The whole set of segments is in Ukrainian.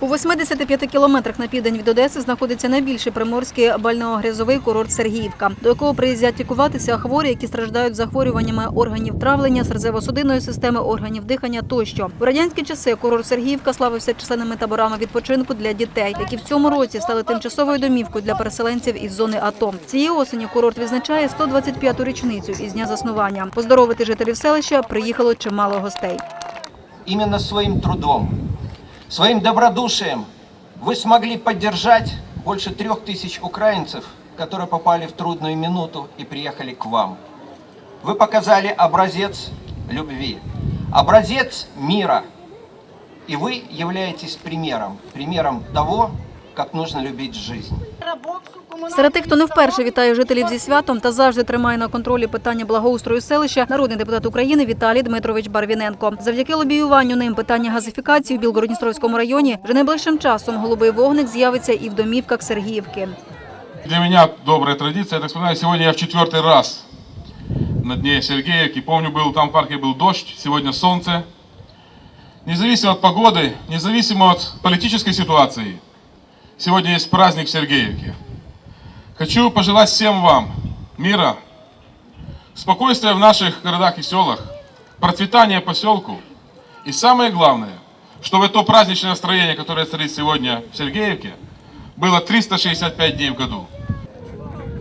У 85 кілометрах на південь від Одеси знаходиться найбільший приморський бально-грязовий курорт Сергіївка, до якого приїздять лікуватися хворі, які страждають захворюваннями органів травлення, серцево-судинної системи, органів дихання тощо. У радянські часи курорт Сергіївка славився численними таборами відпочинку для дітей, які в цьому році стали тимчасовою домівкою для переселенців із зони АТО. Цієї осені курорт відзначає 125-ту річницю із дня заснування. Поздоровити жителів селища приїхало чимало гостей. именно своим трудом, своим добродушием вы смогли поддержать больше трех тысяч украинцев, которые попали в трудную минуту и приехали к вам. Вы показали образец любви, образец мира, и вы являетесь примером, примером того, как нужно любить жизнь. Серед тих, хто не вперше вітає жителів зі святом та завжди тримає на контролі питання благоустрою селища, народний депутат України Віталій Дмитрович Барвіненко. Завдяки лобіюванню ним питання газифікації у Білгородністровському районі вже найближчим часом голубий вогник з'явиться і в домівках Сергіївки. Для меня добрая традиция. Я так вспоминаю, сегодня я в четвертый раз на дне Сергеевки. Помню, был там в парке был дождь, сегодня солнце. Независимо от погоды, независимо от политической ситуации, сегодня есть праздник в. Хочу пожелать всем вам мира, спокойствия в наших городах и селах, процветания поселку. И самое главное, чтобы то праздничное настроение, которое царит сегодня в Сергеевке, было 365 дней в году.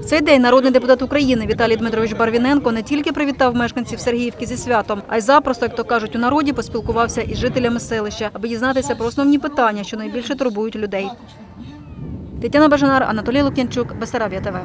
В цей день народний депутат України Віталій Дмитрович Барвіненко не тільки привітав мешканців Сергіївки зі святом, а й запросто, як то кажуть у народі, поспілкувався із жителями селища, аби дізнатися про основні питання, що найбільше турбують людей. Тетяна Бажанар, Анатолій Лук'янчук, Бесарабія ТВ.